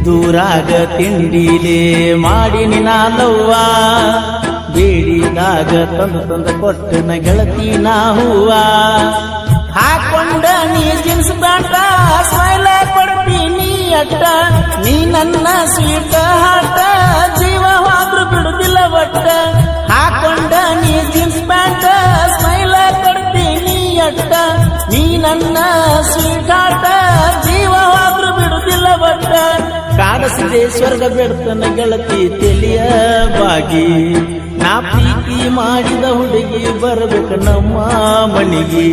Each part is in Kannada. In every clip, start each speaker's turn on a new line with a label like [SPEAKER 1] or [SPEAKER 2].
[SPEAKER 1] ಇದ್ದೂರಾಗ ತಿಂಡಿಲೇ ಮಾಡಿ ನಿನಾಲವ್ವ ಬೇಡಿದಾಗ ತಂದು ತಂದು ಕೊಟ್ಟನ ಗೆಳತಿ ನಾ ಹೂವ. ಹಾಕೊಂಡ ನೀ ಜೀನ್ಸ್ ಪ್ಯಾಂಟ, ಸ್ಮೈಲ ನೀ ಅಟ್ಟ. ನೀ ನನ್ನ ಸ್ವೀಟ ಹಾಟ, ಜೀವ ಹೋದ್ರು ಬಿಡುದಿಲ್ಲ ಒಟ್ಟ. ಹಾಕೊಂಡ ನೀ ಜಿನ್ಸ್ ಪ್ಯಾಂಟ ಕಾಡಸಿದೆ ಸ್ವರ್ಗ ಬೆಡ್ತನ ಗೆಳತಿ ತೆಲಿಯ ಬಾಗಿ. ನಾ ಪ್ರೀತಿ ಮಾಡಿದ ಹುಡುಗಿ ಬರಬೇಕು ನಮ್ಮ ಮನಿಗೆ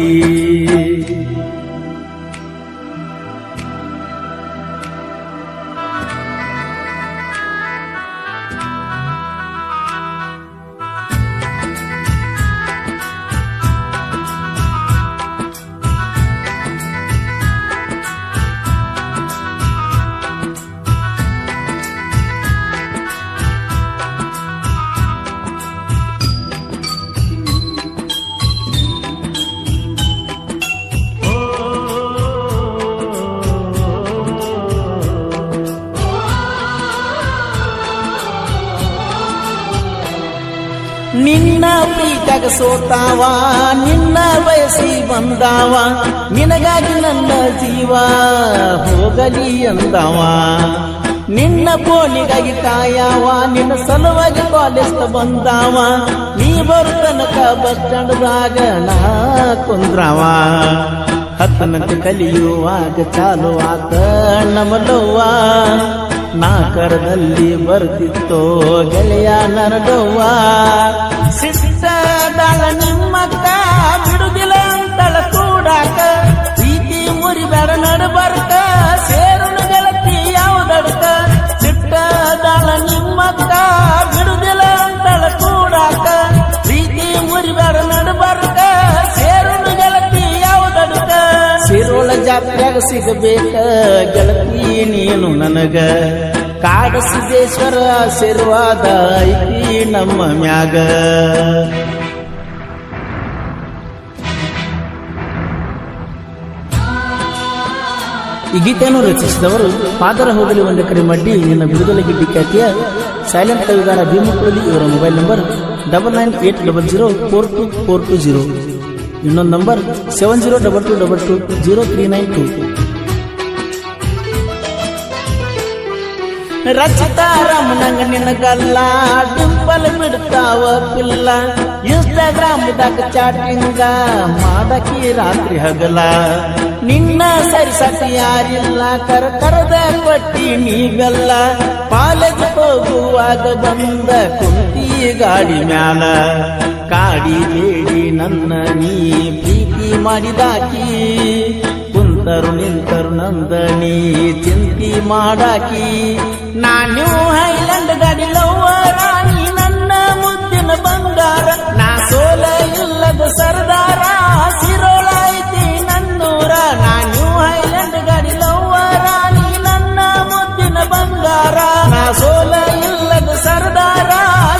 [SPEAKER 1] ಸೋತಾವ, ನಿನ್ನ ಬಯಸಿ ಬಂದಾವ, ನಿನಗಾಗಿ ನನ್ನ ಜೀವ ಹೋಗಲಿ ಅಂದವ ನಿನ್ನ ಬೋನಿಗಾಗಿ ಕಾಯಾವ, ನಿನ್ನ ಸಲುವಾಗಿ ಕಾಲೇಜ್ ಬಂದಾವ. ನೀ ಬರು ತನಕ ಬಸ್ ಸ್ಟ್ಯಾಂಡ್ದಾಗ ನಾ ಕಲಿಯುವಾಗ ಚಾಲು ಆತ ನಾಕರದಲ್ಲಿ ಬರ್ತಿತ್ತೋ ಗೆಳೆಯ ನರಡವ್ವ ಸಿಟ್ಟದಾಳ ನಿಮ್ಮಕ್ಕ, ಬಿಡುದಿಲ್ಲ ಅಂತಳ ಕೂಡಾಕ. ಪ್ರೀತಿ ಮುರಿಬೇಡ ನಡಬರ್ಕ, ಸೇರುಣ ಗೆಳತಿ ಯಾವುದಡ್ಕ. ಸಿಟ್ಟದಾಳ ನಿಮ್ಮಕ್ಕ, ಬಿಡುದಿಲ್ಲ ಅಂತಳ ಕೂಡಾಕ. ಪ್ರೀತಿ ಮುರಿಬೇಡ ನಡಬರ್ಕ, ಸೇರುಣ ಗೆಳತಿ ಯಾವುದಡ್ಕ. ಸಿರೋಳ ಜಾತ್ರೆಯಾಗ ಸಿಗಬೇಕ ಗೆಳತಿ ನೀನು ನನಗ. ಕಾಡಸಿದ್ದೇಶ್ವರ ಆಶೀರ್ವಾದ ಐತಿ ನಮ್ಮ ಮ್ಯಾಗ. ಈ ಗೀತೆಯನ್ನು ರಚಿಸಿದವರು ಪಾದರ ಹೋಗಲಿ ಒಂದು ಕಡೆ ಮಡ್ಡಿ, ನಿನ್ನ ಬಿಡುಗಡೆ ಗಿಡ್ಡಿ ಖ್ಯಾತಿಯ ಸೈಲೆಂಟ್ ಕವಿಗಾರ ಭೀಮಕುಳಲಿ ಇವರ mobile number double nine eight double zero four two four two zero. ಇನ್ನೊಂದು number seven zero double two double two zero three nine two. Rachita Ram ನಂಗ ನಿನಗಲ್ಲ ಡಿಂಪಲ್ ಬಿಡ್ತಾವ ಪಿಲ್ಲ. ಇನ್ಸ್ಟಾಗ್ರಾಮ್ದಾಗ ಚಾಟಿಂಗ ಮಾದಕಿ ರಾತ್ರಿ ಹಗಲ. ನಿನ್ನ ಸರಿಸಕ ಯಾರಿಲ್ಲ, ಕರ ಕರದ ಪಟ್ಟಿ ನೀಗಲ್ಲ ಕಾಲೇಜ್ ಹೋಗುವಾಗ ಬಂದ ಕುಂತಿ ಗಾಡಿ ಮ್ಯಾಲ. ಕಾಡಿ ಬೇಡಿ ನನ್ನ ನೀ ಪ್ರೀತಿ ಮಾಡಿದಾಕಿ. ಕುಂತರು ನಿಂತರು ನಂದನಿ ಚಿಂತಿ ಮಾಡಾಕಿ. ನಾನು ಹೈಲಂಡ್ ಗಾಡಿ ರಾಣಿ ನನ್ನ ಮುದ್ದಿನ ಬಂಗಾರ. ನಾ ಸೋಲ ಇಲ್ಲದ ಸರ್ದಾರ ಸಿರೋಳ ಐತಿ ನನ್ನೂರ. ನಾನು ಹೈಲಂಡ್ ಗಾಡಿ ರಾಣಿ ನನ್ನ ಮುದ್ದಿನ ಬಂಗಾರ. ನಾ ಸೋಲ ಇಲ್ಲದ ಸರ್ದಾರ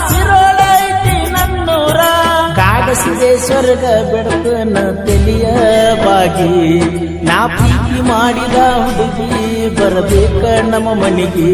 [SPEAKER 1] ಸಿರೋಳ ಐತಿ ನನ್ನೂರ. ಕಾಡಸಿದೆ ಸ್ವರ್ಗ ತೆಲಿಯ ಬಾಗಿ ನಾ ಪ್ರೀತಿ ಮಾಡಿದ ಹುಡುಗಿ ಬರಬೇಕ ನಮ್ಮ ಮನೆಗೆ.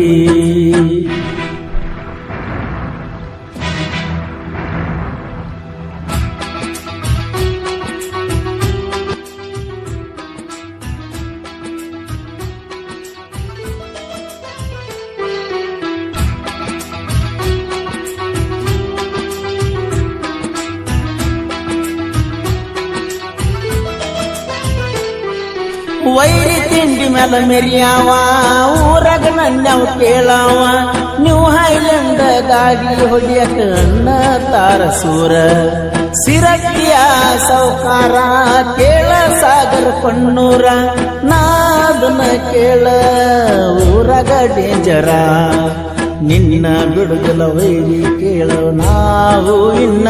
[SPEAKER 1] ವೈರಿ ತಿಂಡಿ ಮೇಲೆ ಮೆರಿಯಾವ, ಊರಾಗ ನನ್ನವ್ ಕೇಳಾವ ನೀವು ಹೈಲಂಡ ಗಾಡಿ ಹೊಡಿಯಕ ತಾರ ಸೂರ. ಸಿರಕ್ಕಿಯ ಸೌಕಾರ ಕೇಳ ಸಾಗರ ಕಣ್ಣೂರ ನಾದನ ಕೇಳ, ಊರಾಗ ಡೇಂಜರ. ನಿನ್ನ ಬಿಡುಗಲ ವೈರಿ ಕೇಳೋ, ನಾವು ಇನ್ನ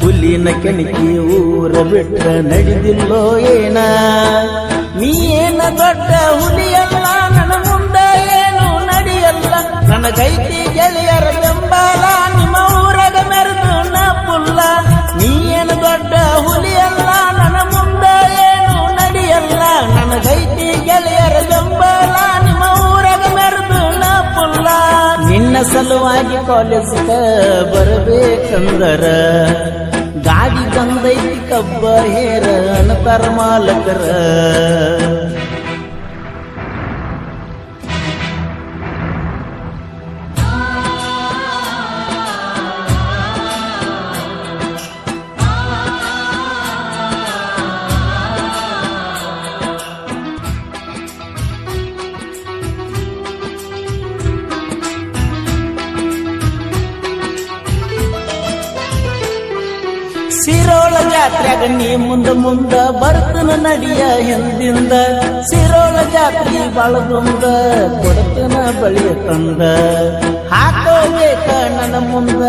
[SPEAKER 1] ಹುಲ್ಲಿನ ಕೆಣಕಿ ಊರ ಬಿಟ್ಟ ನಡೆದಿಲ್ಲೋ ಏನ? ಕಾಲೇಜ್ಗ ಬರಬೇಕಂದರ. ಗಾಡಿ ತಂದೈತಿ ಕಬ್ಬ ಹೇರ ಅನ್ನತಾರ ಮಾಲಕರ ಸಿರೋಳ ಜಾತ್ರೆಗ ನೀ ಮುಂದ ಮುಂದ ಬರ್ತನ ನಡಿಯ ಹಿಂದಿಂದ. ಸಿರೋಳ ಜಾತ್ರೆ ಬಳದುಂದ ಕೊಡತನ ಬಳಿಯ ತಂದ. ಹಾಕೋಬೇಕ ನನ್ನ ಮುಂದ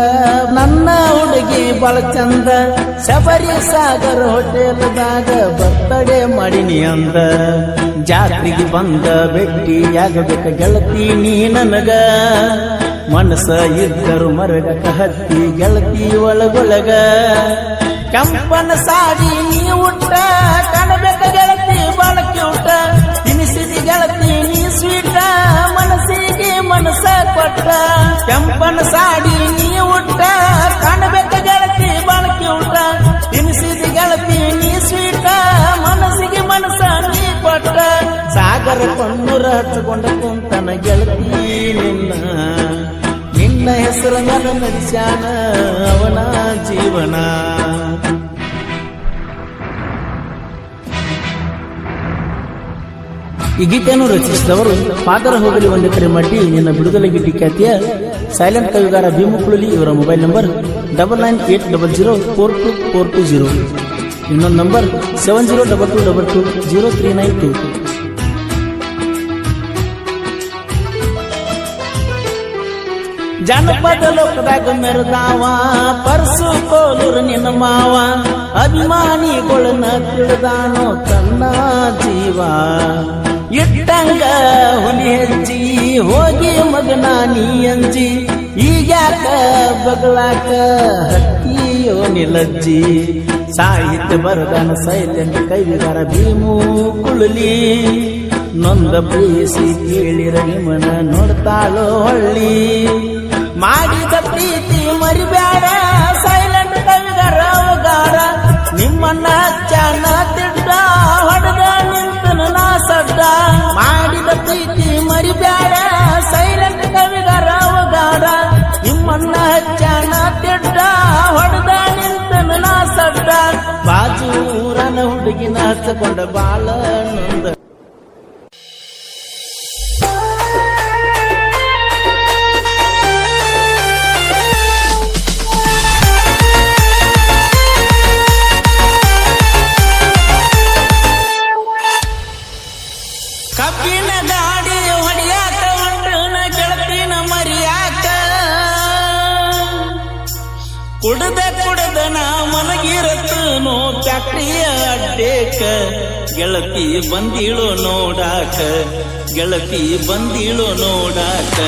[SPEAKER 1] ನನ್ನ ಹುಡುಗಿ ಬಳ ಚಂದ. ಶಬರಿ ಸಾಗರ ಹೋಟೆಲ್ದಾಗ ಬರ್ತಡೆ ಮಾಡಿನಿ ಅಂದ. ಜಾತ್ರೆಗೆ ಬಂದ ಭೇಟಿಯಾಗಬೇಕ ಗೆಳತಿ ನೀ ನನಗ. ಮನಸ ಇದ್ದರು ಮರಗ ಹತ್ತಿ ಗೆಳತಿ ಒಳಗೊಳಗ. ಕಂಪನ ಸಾಡಿ ನೀ ಉಟ್ಟ ಕಾಣಬೇಕ ಗೆಳತಿ ಬಾಳಕ್ಕೆ ಊಟ ತಿನಿಸಿದಿ ಗೆಳತಿ ಕೊಟ್ಟ ಕೆಂಪನ ಸಾಡಿ ನೀ ಉಟ್ಟ ಕಾಣಬೇಕ ಗೆಳತಿ ಬಳಕೆ ಊಟ ತಿನಿಸಿದಿ ಗೆಳತಿ ನೀ ಸ್ವೀಟ, ಮನಸ್ಸಿಗೆ ಮನಸ್ಸ ನೀ ಕೊಟ್ಟ. ಸಾಗರ ಕಣ್ಣೂರ ಹಚ್ಚಿಕೊಂಡ ಕುಂತನ ಗೆಳತಿ ನಿನ್ನ ನಿನ್ನ ಹೆಸರು ನನ್ನ ನಡೆಸ್ಯಾನ ಅವನ ಜೀವನ. ಈ ಗೀತೆಯನ್ನು ರಚಿಸಿದವರು ಪಾದರ ಹೋಗಲಿ ಒಂದು ಕರೆ ಮಾಡಿ ನಿನ್ನ ಬಿಡುಗಡೆ ಗಿಟ್ಟಿ ಖ್ಯಾತಿಯ ಸೈಲೆಂಟ್ ಕವಿಗಾರ ಭೀಮುಕುಳಲಿ ಇವರ mobile number double nine eight double zero four two four two zero. ಇನ್ನೊಂದು number seven zero double two double two zero three nine two. ಜನಪದ ಲೋಕದಾಗ ಮೆರದಾವ, ಪರ್ಸು ಕೋಲೂರು ನಿನ್ನ ಮಾವ, ಅಭಿಮಾನಿಗಳನ್ನ ತಿಳಿದಾನೋ ತನ್ನ ಜೀವ. ಇಟ್ಟಂಗ ಹುಲಿ ಹೆಜ್ಜಿ ಹೋಗಿ ಮಗನ ನೀ ಅಂಜಿ, ಈಗ್ಯಾಕ ಬಗಳಾಕ ಹಕ್ಕಿಯೋ ನಿಲಜ್ಜಿ ಸಾಹಿತ್ಯ ಬರದಾನ ಸೈಲೆಂಟ್ ಕೈಗಾರ ಭೀಮು ಕುಳಲಿ. ನೊಂದ ಪ್ರೀಸಿ ಕೇಳಿರ ನಿಮ್ಮನ ನೋಡ್ತಾಳೋ ಹಳ್ಳಿ. ಮಾಡಿದ ಪ್ರೀತಿ ಮರಿಬ್ಯಾಡ. ಸೈಲೆಂಟ್ ಕವಿಗಾರ ಅವಗಾರ ನಿಮ್ಮನ್ನ ಚನ ತಿಡ್ಡ ಹೊಡೆದ ನಿಂತನ ನಾ ಸಡ್ಡ. ಮಾಡಿದ ಪ್ರೀತಿ ಮರಿಬ್ಯಾಡ. ಸೈಲೆಂಟ್ ಕವಿಗಾರ ಅವಗಾರ ನಿಮ್ಮನ್ನ ಚನ ತಿಡ್ಡ ಹೊಡೆದ ನಿಂತನ ನಾ ಸಡ್ಡ. ಬಾಜೂರನ ಹುಡುಗಿನ ಹಚ್ಚಕೊಂಡ ಬಾಳ ಕುಡ್ದ ಕುಡದ ನಾ ಮಲಗಿರತ್ತನೋ ಚಾಕ್ರಿಯ ಅಡ್ಡೇಕ. ಗೆಳತಿ ಬಂದಿಳು ನೋಡಾಕ. ಗೆಳತಿ ಬಂದಿಳು ನೋಡಾಕ.